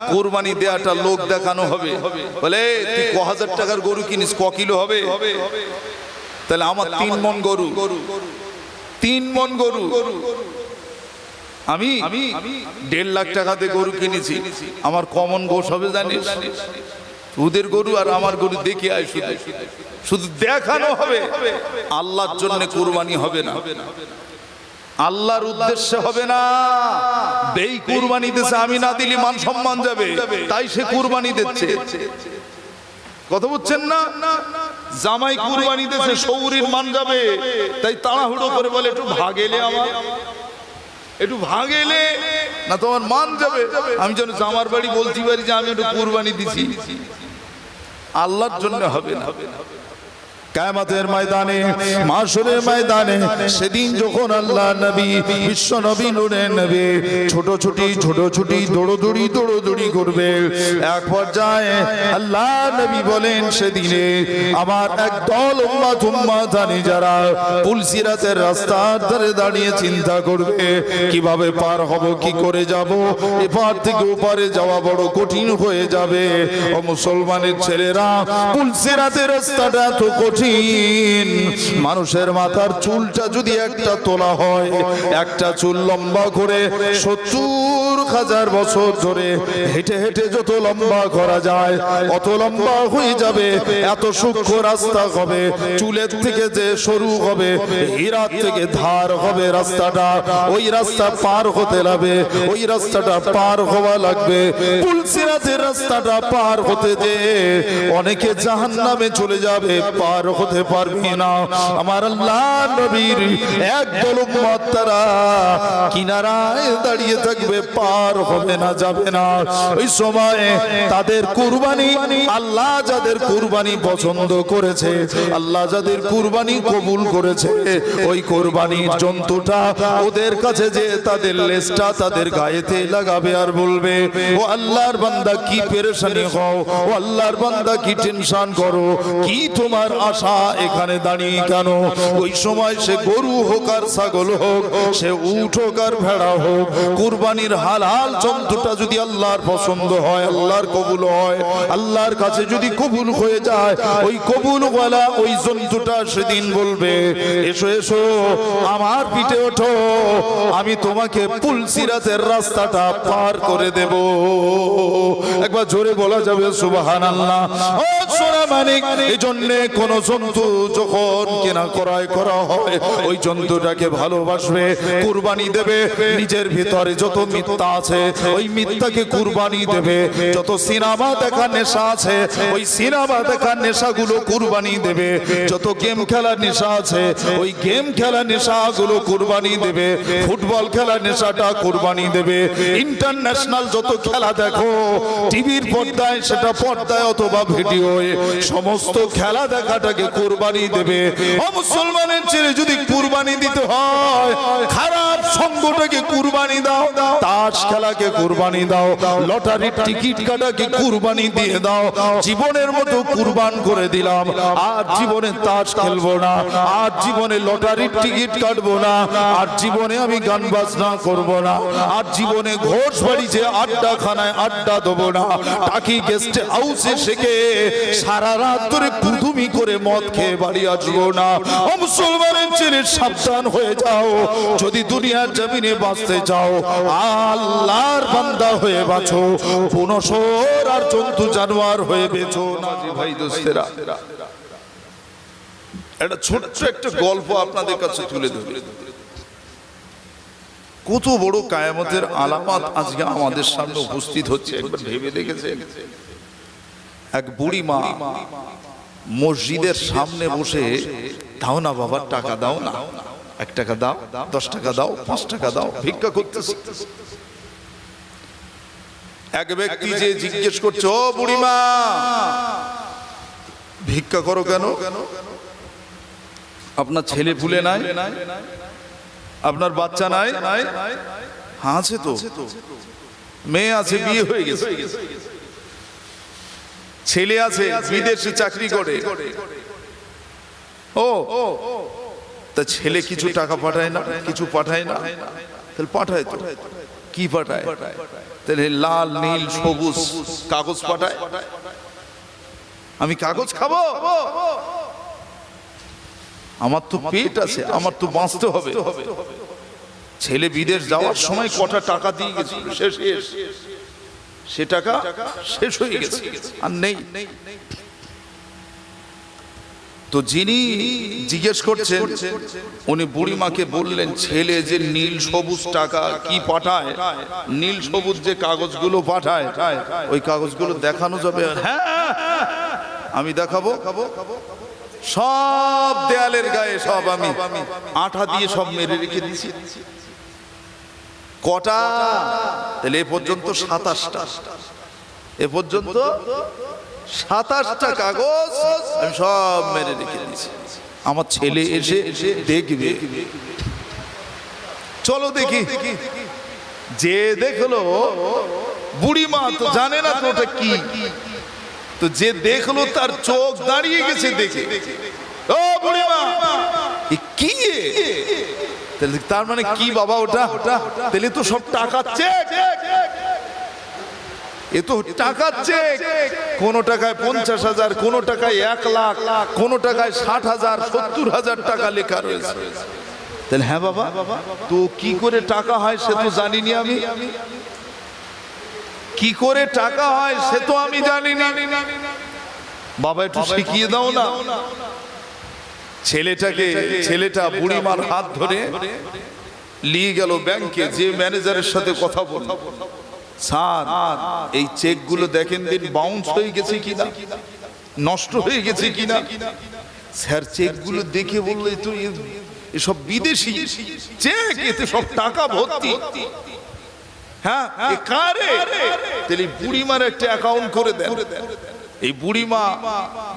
কোরবানি দেয়াটা লোক দেখানো হবে। বলে তুই ক হাজার টাকার গরু কিনিস? ক কিলো হবে? তাহলে আমার তিন মন গরু। তিন মন গরু। আমি দেড় লাখ টাকাতে গরু কিনেছি। আমার কমন গোস হবে জানিস? ওদের গরু আর আমার গরু দেখে আয় শুধু। শুধু দেখানো হবে। আল্লাহর জন্য কুরবানি হবে না। আল্লাহর উদ্দেশ্যে হবে না। বেই কুরবানি দিছে, আমি না দিলে মান সম্মান যাবে। তাই সে কুরবানি দিচ্ছে। কথা বুঝছেন না? জামাই কুরবানি দিছে সৌরির মান যাবে। তাই তাড়াহুড়ো করে বলে, একটু ভাগেলে আমার। একটু ভাগেলে না তোমার মান যাবে। আমি যেন জামার বাড়ি বলতে পারি যে আমি একটু কুরবানি দিছি। আল্লাহর জন্য হবে না। কায়ামতের ময়দানে, মাসুরের ময়দানে, সেদিন যখন আল্লাহ নবী, বিশ্ব নবী নুরে নবী ছোট ছুটি ছোট ছুটি, দৌড়দৌড়ি দৌড়দৌড়ি করবে, এক পর্যায়ে আল্লাহ নবী বলেন সেদিনে আমার এক দল উম্মাত উম্মাত আনি যারা পুলসিরাতের রাস্তার ধারে দাঁড়িয়ে চিন্তা করবে, কীভাবে পার হব, কি করে যাব, এপার থেকে ওপারে যাওয়া বড় কঠিন হয়ে যাবে। ও মুসলমানের ছেলেরা পুলসিরাতের রাস্তাটা এত কঠিন মানুষের মাথার চুলটা যদি একটা তোলা হয় একটা চুল লম্বা করে সত্তর হাজার বছর ধরে হেঁটে হেঁটে যত লম্বা করা যায়, অত লম্বা হয়ে যাবে, এত সূক্ষ্ম রাস্তা হবে, চুলের থেকে যে সরু হবে, হীরার থেকে ধার হবে রাস্তাটা, ওই রাস্তা পার হতে লাগবে, ওই রাস্তাটা পার হওয়া লাগবে পুলসিরাতের রাস্তাটা পার হতে যে অনেকে জাহান নামে চলে যাবে, পার হতে পারবে না। আমার আল্লাহ নবীর একদল উম্মত তারা কিনারায় দাঁড়িয়ে থাকবে পার হবে না যাবে না। ওই সময় তাদের কুরবানি, আল্লাহ যাদের কুরবানি পছন্দ করেছে, আল্লাহ যাদের কুরবানি কবুল করেছে, ওই কোরবানির জন্তুটা ওদের কাছে যে তাদের লেজটা তাদের গায়েতে লাগাবে আর বলবে, ও আল্লাহর বান্দা, কি পেরেশানি হও, ও আল্লাহর বান্দা, কি টেনশন করো, কি তোমার আশা এখানে দাঁড়িয়ে কেন? ওই সময় সে গরু হোক আর ছাগল হোক, সে উঠ হোক আর ভেড়া হোক, কুরবানির হালাল জন্তুটা যদি আল্লাহর পছন্দ হয়, আল্লাহর কবুল হয়, আল্লাহর কাছে যদি কবুল হয়ে যায়, ওই কবুল ওয়ালা ওই জন্তুটা সেদিন বলবে, এসো এসো, আমার পিঠে ওঠো, আমি তোমাকে পুলসিরাতের রাস্তাটা পার করে দেব। একবার জোরে বলা যাবে সুবাহান আল্লাহ ও কোন জন্তু যখন কেনা দেবে, নিজের ভিতরে যত মিথ্যা আছে, ওই মিথ্যাকে কুরবানি দেবে। যত সিনেমা দেখার নেশা আছে, ওই সিনেমা দেখার নেশাগুলো কুরবানি দেবে। যত গেম খেলার নেশা আছে, ওই গেম খেলার নেশাগুলো কুরবানি দেবে। ফুটবল খেলার নেশাটা কুরবানি দেবে। ইন্টারন্যাশনাল যত খেলা দেখো, টিভির পর্দায়, সেটা পর্দায় অথবা ভিডিওয়ে, সমস্ত খেলা দেখাটাকে কুরবানি দেবে। মুসলমানের ছেলে, যদি কুরবানি দিতে হয়, খারাপ সঙ্গটাকে কুরবানি দাও। তাস খেলাকে কুরবানি দাও, লটারির টিকিট কাটাকে কুরবানি দিয়ে দাও, জীবনের মতো কুরবান করে দিলাম। আর জীবনে তাস খেলব না, আর জীবনে লটারির টিকিট কাটবো না, আর জীবনে আমি গান বাজনা করব না, আর জীবনে ঘোষ বাড়ি যে আড্ডা খানায় আড্ডা দেবো না। টাকি গেস্ট হাউসে শেখে, সারা রাত ধরে কুদুমি করে মদ খেয়ে বাড়ি আসব না। মুসলমানের ছেলে সাবধান হয়ে যাও, যদি দুনিয়ার জমিনে বাঁচতে চাও আল্লাহর বান্দা হয়ে বাঁচো। পুনশোর আর জন্তু জানোয়ার হয়ে বেঁচো না। ভাই দোস্তেরা একটা ছোট্ট একটা গল্প আপনাদের কাছে তুলে ধরে। কত বড় কায়ামতের আলামত আজকে আমাদের সামনে উপস্থিত হচ্ছে একবার ভেবে দেখেছে এক বুড়ি মা মসজিদের সামনে বসে দাও না বাবার টাকা দাও না। এক টাকা দাও দশ টাকা দাও পাঁচ টাকা দাও ভিক্ষা করতেছে। এক ব্যক্তি যে জিজ্ঞেস করছে ও বুড়িমা ভিক্ষা করো কেন? আপনার ছেলে পুলে নাই? আপনার বাচ্চা নাই? আছে তো। মেয়ে আছে বিয়ে হয়ে গেছে। ছেলে আছে বিদেশে চাকরি করে। ও তা ছেলে কিছু টাকা পাঠায় না? কিছু পাঠায় না? তাহলে পাঠায় তো। কি পাঠায়? তাহলে লাল নীল সবুজ কাগজ পাঠায়? আমি কাগজ খাব? আমার তো পেট আছে আমার তো বাঁচতে হবে। ছেলে বিদেশ যাওয়ার সময় কটা টাকা দিয়ে গেছিল? শেষ সে টাকা শেষ হয়ে গেছে। আর নেই। তো যিনি জিজ্ঞেস করছেন, উনি বুড়িমাকে বললেন, ছেলে যে নীল সবুজ টাকা কি পাঠায়? নীল সবুজ যে কাগজগুলো পাঠায়, ওই কাগজগুলো দেখানো যাবে? হ্যাঁ আমি দেখাবো। সব দেয়ালের গায়ে সব আমি। আঠা দিয়ে সব মেরে রেখে দিয়েছি কটা? তাহলে এ পর্যন্ত সাতাশটা। এ পর্যন্ত সাতাশটা কাগজ আমি সব মেরে রেখে দিয়েছি। আমার ছেলে এসে দেখবে। চলো দেখি। যে দেখল বুড়িমা তো জানে না তো ওটা কি। তো যে দেখল তার চোখ দাঁড়িয়ে গেছে দেখে। ও বুড়িমা! এ কি তার মানে কি বাবা ওটা? তাহলে তো সব টাকা চেক এ তো টাকা চেক। কোন টাকায় পঞ্চাশ হাজার কোন টাকায় এক লাখ কোন টাকায় ষাট হাজার সত্তর হাজার টাকা লেখা রয়েছে। তাহলে হ্যাঁ বাবা তো কি করে টাকা হয় সে তো জানিনি আমি। কি করে টাকা হয় সে তো আমি জানি না বাবা একটু শিখিয়ে দাও না। ছেলেটাকে ছেলেটা বুড়িমার হাত ধরে নিয়ে গেল ব্যাংকে যে ম্যানেজারের সাথে কথা বলল। স্যার, এই চেকগুলো দেখেন দিন বাউন্স হয়ে গেছে কিনা? নষ্ট হয়ে গেছে কিনা? স্যার, চেকগুলো দেখে বলল তো এসব বিদেশি চেক, এতে সব টাকা ভর্তি। হ্যাঁ বুড়িমার একটা অ্যাকাউন্ট করে দেন। এই বুড়িমা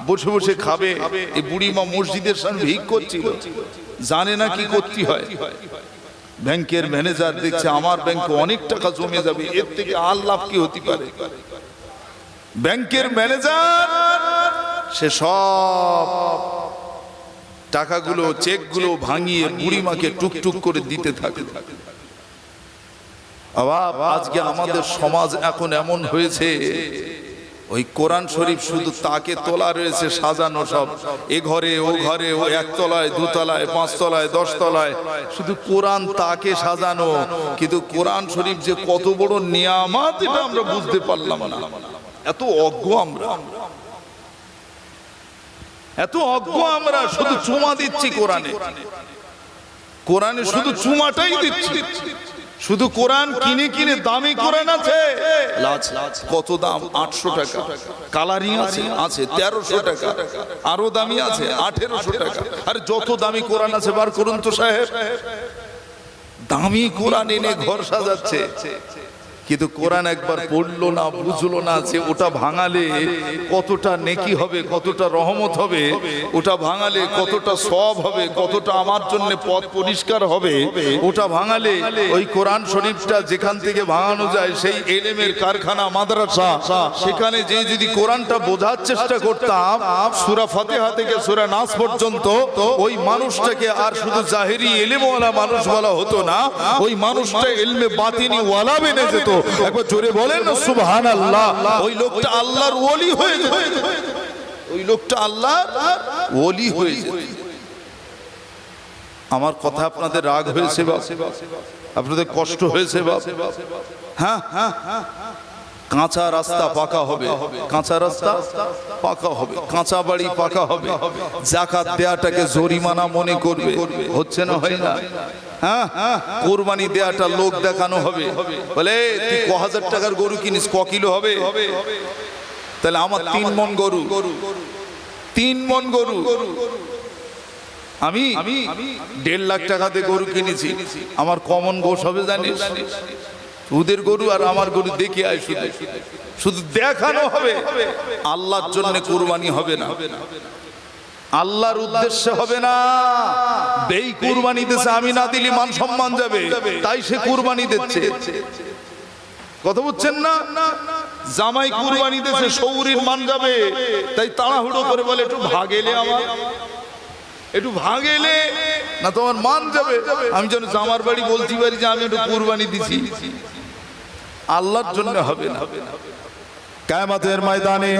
বসে বসে খাবে। এই বুড়িমা মসজিদের জানে না কি করতে হয়। ব্যাংকের ম্যানেজার দেখছে আমার ব্যাংকে অনেক টাকা জমে যাবে, এর থেকে আর লাভ কি হতে পারে? ব্যাংকের ম্যানেজার, সে সব টাকাগুলো, চেকগুলো ভাঙিয়ে বুড়িমাকে টুকটুক করে দিতে থাকে। আজকে আমাদের সমাজ এখন এমন হয়েছে ওই কোরআন শরীফ শুধু তাকে তোলা রয়েছে, সাজানো সব। এ ঘরে, ও ঘরে, ও একতলায়, দুতলায়, পাঁচতলায়, দশতলায়। শুধু কোরআন তাকে সাজানো, কিন্তু কোরআন শরীফ যে কত বড় নিয়ামাত, এটা আমরা বুঝতে পারলাম না। এত অজ্ঞ আমরা। এত অজ্ঞ আমরা, শুধু চুমা দিচ্ছি কোরআনে। কোরআনে শুধু চুমাটাই দিচ্ছি। শুধু কোরআন কিনে কিনে দামি কোরআন আছে কত দাম? আটশো টাকা। কালারিং আছে আছে তেরোশো টাকা। আরও দামি আছে আঠেরোশো টাকা। আর যত দামি কোরআন আছে বার করুন তো সাহেব। দামি কোরআন এনে ঘর সাজাচ্ছে। কিন্তু কোরআন একবার পড়ল না, বুঝলো না যে ওটা ভাঙালে কতটা নেকি হবে, কতটা রহমত হবে, ওটা ভাঙালে কতটা সব হবে, কতটা আমার জন্য পথ পরিষ্কার হবে, ওটা ভাঙালে ওই কোরআন শরীফটা যেখান থেকে ভাঙানো যায়, সেই এলেমের কারখানা, মাদ্রাসা, সেখানে যে যদি কোরআনটা বোঝার চেষ্টা করতাম, সুরা ফাতেহা থেকে সুরা নাস পর্যন্ত, ওই মানুষটাকে আর শুধু জাহেরি এলেমওয়ালা মানুষ বলা হতো না, ওই মানুষটা এলমে বাতিনি ওয়ালা বেনে যেত। একবার জোরে বলেন না সুবহান আল্লাহ ওই লোকটা আল্লাহর ওলি হয়ে যেত। ওই লোকটা আল্লাহর ওলি হয়ে যেত। আমার কথা আপনাদের রাগ হয়েছে বা আপনাদের কষ্ট হয়েছে বা হ্যাঁ হ্যাঁ হ্যাঁ? কাঁচা রাস্তা পাকা হবে। কাঁচা রাস্তা পাকা হবে। কাঁচা বাড়ি পাকা হবে। জাকাত দেয়াটাকে জরিমানা মনে করবে হচ্ছে না হয় না? হ্যাঁ? কোরবানি দেয়াটা লোক দেখানো হবে। বলে তুই ক হাজার টাকার গরু কিনিস? ক কিলো হবে? তাহলে আমার তিন মন গরু। তিন মন গরু। আমি দেড় লাখ টাকাতে গরু কিনেছি। আমার কমন গোস হবে জানিস? ওদের গরু আর আমার গরু দেখে আয় শুধু। শুধু দেখানো হবে। আল্লাহর জন্য কুরবানি হবে না। আল্লাহর উদ্দেশ্যে হবে না। বেই কুরবানি দিচ্ছে আমি না দিলে মান সম্মান যাবে। তাই সে কুরবানি দিচ্ছে। কথা বুঝছেন না? জামাই কুরবানি দিচ্ছে সৌরির মান যাবে। তাই তাড়াহুড়ো করে বলে, একটু ভাগেলে আমার। একটু ভাগেলে না তোমার মান যাবে। আমি যেন জামার বাড়ি বলতে পারি যে আমি একটু কুরবানি দিছি। আল্লাহর জন্য হবে না। কায়ামতের ময়দানে,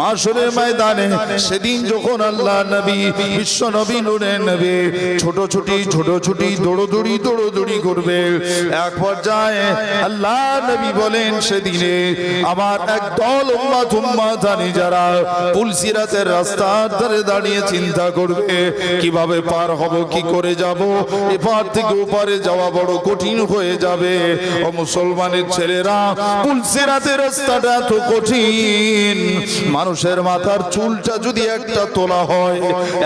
মাসুরের ময়দানে, সেদিন যখন আল্লাহ নবী, বিশ্ব নবী, নুরের নবী ছোট ছুটি ছোট ছুটি, দৌড়দৌড়ি দৌড়দৌড়ি করবে, এক পর্যায়ে আল্লাহ নবী বলেন সেদিনে আমার এক দল উম্মাত উম্মাত আনি যারা পুলসিরাতের রাস্তার ধারে দাঁড়িয়ে চিন্তা করবে, কীভাবে পার হব, কি করে যাব? এপার থেকে ওপারে যাওয়া বড় কঠিন হয়ে যাবে। ও মুসলমানের ছেলেরা পুলসিরাতের রাস্তাটা এত কঠিন মানুষের মাথার চুলটা যদি একটা তোলা হয়।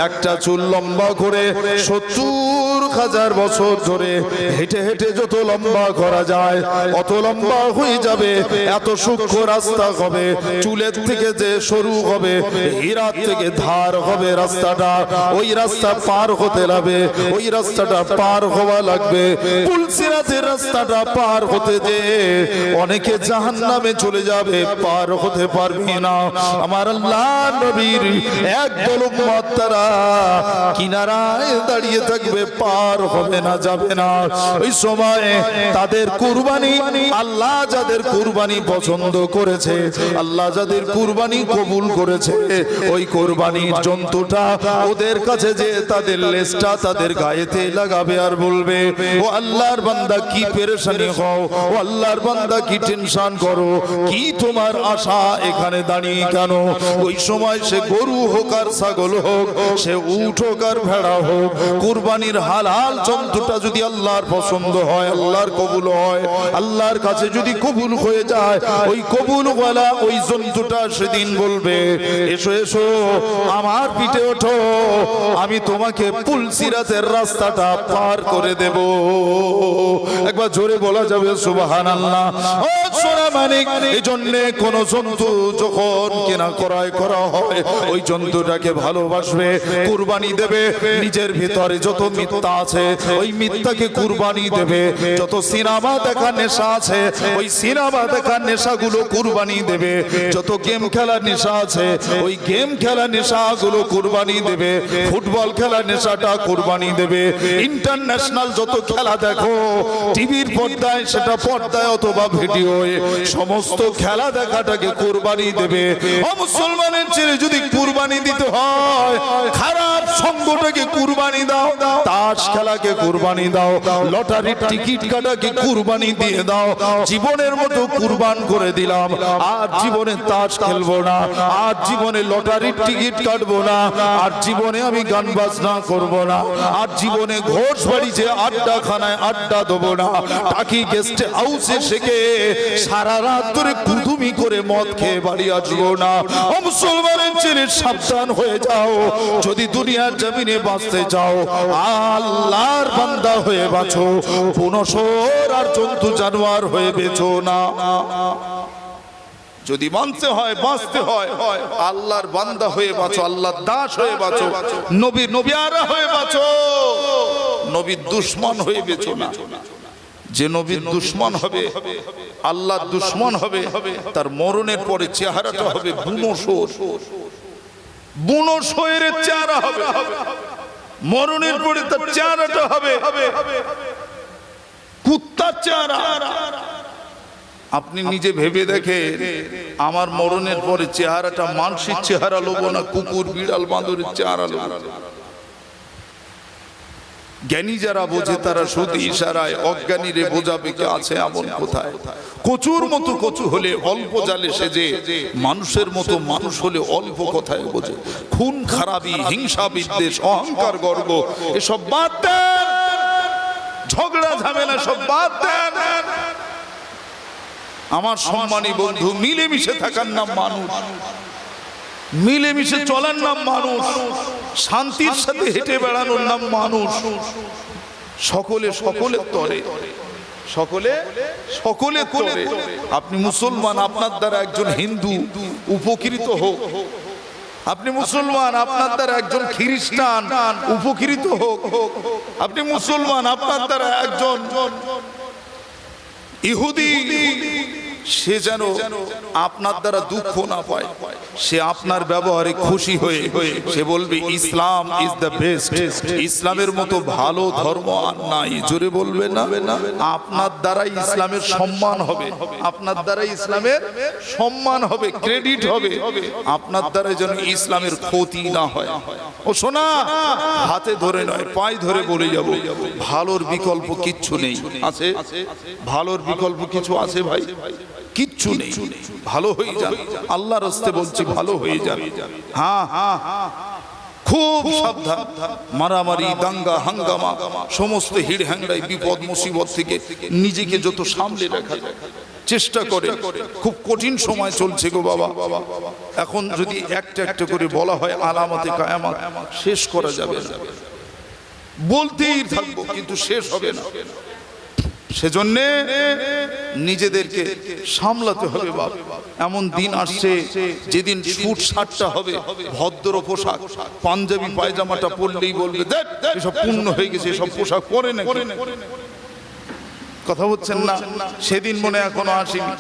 একটা চুল লম্বা করে সত্তর হাজার বছর ধরে হেঁটে হেঁটে যত লম্বা করা যায়, অত লম্বা হয়ে যাবে, এত সূক্ষ্ম রাস্তা হবে, চুলের থেকে যে সরু হবে, হীরার থেকে ধার হবে রাস্তাটা, ওই রাস্তা পার হতে লাগবে, ওই রাস্তাটা পার হওয়া লাগবে পুলসিরাতের রাস্তাটা পার হতে যে অনেকে জাহান নামে চলে যাবে, পার হতে পারবে না। আমার আল্লাহ নবীর একদল উম্মত তারা কিনারায় দাঁড়িয়ে থাকবে পার হবে না যাবে না। ওই সময় তাদের কুরবানি, আল্লাহ যাদের কুরবানি পছন্দ করেছে, আল্লাহ যাদের কুরবানি কবুল করেছে, ওই কোরবানির জন্তুটা ওদের কাছে যে তাদের লেজটা তাদের গায়েতে লাগাবে আর বলবে, ও আল্লাহর বান্দা, কি পেরেশানি হও, ও আল্লাহর বান্দা, কি টেনশন করো, কি তোমার আশা এখানে দাঁড়িয়ে কেন? ওই সময় সে গরু হোক আর ছাগল হোক, সে উঠ হোক আর ভেড়া হোক, কুরবানির হালাল জন্তুটা যদি আল্লাহর পছন্দ হয়, আল্লাহর কবুল হয়, আল্লাহর কাছে যদি কবুল হয়ে যায়, ওই কবুল বলা ওই জন্তুটা সেদিন বলবে, এসো এসো, আমার পিঠে ওঠো, আমি তোমাকে পুলসিরাতের রাস্তাটা পার করে দেব। একবার জোরে বলা যাবে সুবাহান আল্লাহ ও ভালোবাসবে, কুরবানি দেবে যত নেশা আছে, ওই গেম খেলার নেশা কুরবানি দেবে। ফুটবল খেলার নেশাটা কুরবানি দেবে। ইন্টারন্যাশনাল যত খেলা দেখো, টিভির পর্দায়, সেটা পর্দায় অথবা ভিডিওয়ে সমস্ত খেলা দেখাটাকে কুরবানি দেবে। ও মুসলমানের ছেলে যদি কুরবানি দিতে হয় খারাপ সঙ্গটাকে কুরবানি দাও তাস খেলাকে কুরবানি দাও লটারির টিকিট কাটাকে কুরবানি দিয়ে দাও জীবনের মতো কুরবান করে দিলাম। আর জীবনে তাস খেলব না আর জীবনে লটারির টিকিট কাটবো না আর জীবনে আমি গান বাজনা করব না আর জীবনে ঘোষ বাড়ি যে আড্ডা খানায় আড্ডা দেবো না। টাকি গেস্ট হাউসে শেখে সারা রাত ধরে কুদুমি করে মদ খেয়ে বাড়ি আসব না। মুসলমানের ছেলে সাবধান হয়ে যাও। যদি দুনিয়ার জমিনে বাঁচতে চাও, আল্লাহর বান্দা হয়ে বাঁচো। পুনশোর আর জন্তু জানোয়ার হয়ে বেচো না। যদি মানতে হয়, বাঁচতে হয়, আল্লাহর বান্দা হয়ে বাঁচো, আল্লাহর দাস হয়ে বাঁচো। নবী নবী নবিয়ারা হয়ে বাঁচো। নবীর দুশ্মন হয়ে বেচো না। যে নবীর দুশ্মন হবে আল্লাহ দুশ্মন হবে তার মরণের পরে চেহারাটা হবে বুনো সোর বুনো সোয়ের চেহারা হবে। মরণের পরে তার চেহারাটা হবে। কুত্তার চেহারা। আপনি নিজে ভেবে দেখে আমার মরণের পরে চেহারাটা মানসিক চেহারা লোবো না কুকুর বিড়াল বাঁদরের চেহারা লোবো জ্ঞানী যারা বোঝে, তারা শুধু ইশারায় অজ্ঞানী রে বোঝাবে কে আছে এমন কোথায়। কচুর মতো কচু হলে অল্প জালে সেজে, মানুষের মতো মানুষ হলে অল্প কথায় বোঝে। খুন, খারাপি, হিংসা, বিদ্বেষ, অহংকার, গর্ব, এসব বাদ দেন। ঝগড়া, ঝামেলা সব বাদ দেন। আমার সম্মানী বন্ধু, মিলেমিশে থাকার নাম মানুষ। মিলেমিশে চলার নাম মানুষ শান্তির সাথে হেঁটে বেড়ানোর নাম মানুষ। সকলে সকলের তরে। সকলে সকলে তরে। আপনি মুসলমান আপনার দ্বারা একজন হিন্দু উপকৃত হোক। আপনি মুসলমান আপনার দ্বারা একজন খ্রিস্টান উপকৃত হোক। আপনি মুসলমান আপনার দ্বারা একজন ইহুদি সে যেন আপনার দ্বারা দুঃখ না পায়। সে আপনার ব্যবহারে খুশি হয়ে সে বলবে, ইসলাম ইজ দ্য বেস্ট ইসলামের মতো ভালো ধর্ম আর নাই। জোরে বলবে না? আপনার দ্বারা ইসলামের সম্মান হবে। আপনার দ্বারা ইসলামের সম্মান হবে ক্রেডিট হবে। আপনার দ্বারা যেন ইসলামের ক্ষতি না হয়। ও শোনা হাতে ধরে নয়, পায়ে ধরে বলে যাব, ভালোর বিকল্প কিচ্ছু নেই। আছে? ভালোর বিকল্প কিছু আছে ভাই? কিচ্ছু নেই। ভালো হয়ে যান আল্লাহ রস্তে বলছি ভালো হয়ে যান হ্যাঁ হ্যাঁ খুব সাবধান। মারামারি দাঙ্গা হাঙ্গামা সমস্ত হিড় হ্যাংড়াই বিপদ মুসিবত থেকে নিজেকে যত সামলে রাখা যায় চেষ্টা করে। খুব কঠিন সময় চলছে গো বাবা। এখন যদি একটা একটা করে বলা হয় আলামতে কায়ামাত শেষ করা যাবে না। বলতেই থাকব কিন্তু শেষ হবে না। সেজন্য নিজেদেরকে সামলাতে হবে বাপ। এমন দিন আসছে যেদিন শুট শার্টটা হবে ভদ্র পোশাক পাঞ্জাবি পায়জামাটা পরলেই বলবে দেখ এসব পূর্ণ হয়ে গেছে এসব পোশাক পরে না কথা বলছেন না। সেদিন মনে এখনও আসেনি।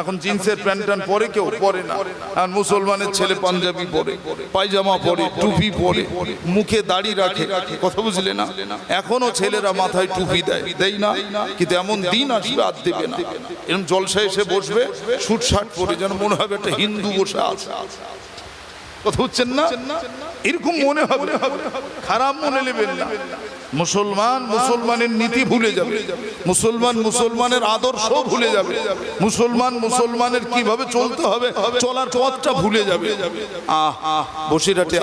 এখন জিন্সের প্যান্ট ট্যান্ট পরে কেউ পরে না। আর মুসলমানের ছেলে পাঞ্জাবি পরে, পায়জামা পরে, টুপি পরে, মুখে দাড়ি রাখে। কথা বুঝলে না? এখনও ছেলেরা মাথায় টুপি দেয়। দেয় না? কিন্তু এমন দিন আসবে, আর দেবে না। এরকম জলসা এসে বসবে শুট শার্ট পরে যেন মনে হবে একটা হিন্দু বসে আছে। কথা হচ্ছেন না? এরকম মনে হবে। খারাপ মনে নেবেন না। মুসলমান মুসলমানের নীতি ভুলে যাবে। মুসলমান মুসলমানের আদর্শ ভুলে যাবে। মুসলমান মুসলমানের কীভাবে চলতে হবে, চলার পথটা ভুলে যাবে। আহ, বসিরহাটে